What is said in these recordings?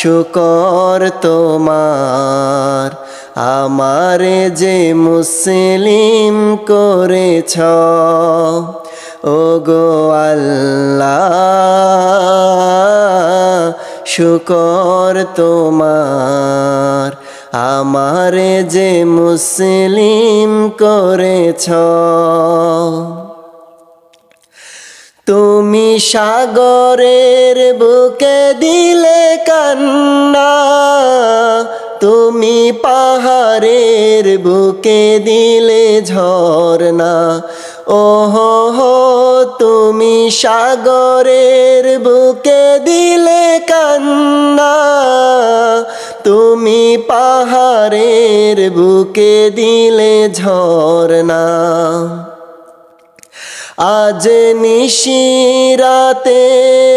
শুকর তোমার, আমারে যে মুসলিম করেছ। ও গো শুকর তোমার, আমারে যে মুসলিম করেছ। তুমি সাগরের বুকে দিলে কান্না, তুমি পাহাড়ের বুকে দিলে ঝরনা ওহো হো, তুমি সাগরের বুকে দিলে কান্না। তুমি পাহাড়ের বুকে দিলে ঝরনা আজ নিশিরাতে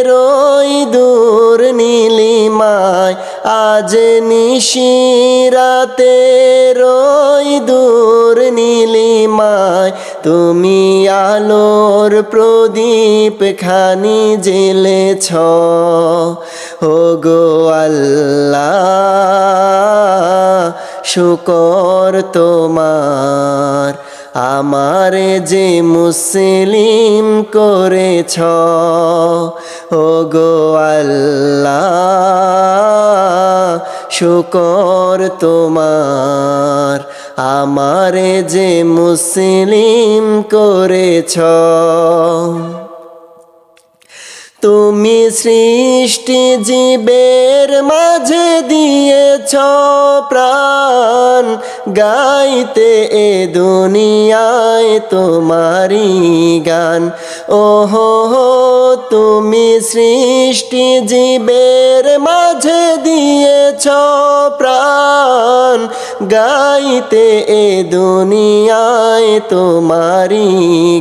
রই দূর নীলিমায়। আজ নিশিরাতে রই দূর নীলিমায়। তুমি আলোর প্রদীপ খানি জেলেছ ও গো আল্লাহ, শুকর তোমার। আমারে যে মুসলিম করেছ ও গো শুকর তোমার। আমারে যে মুসলিম করেছ, তুমি সৃষ্টি জীবের মাঝে দিয়েছ প্রাণ। গাইতে এ দুনিয়ায় তোমারি গান। ওহো হো, তুমি সৃষ্টি জীবের মাঝে দিয়েছ প্রাণ। গাইতে এ দুনিয়ায় তোমারি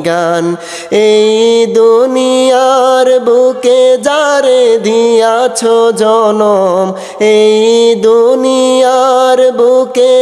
গান। এই দুনিয়ার বুকে যারে দিয়াছ জনম, এই দুনিয়ার বুকে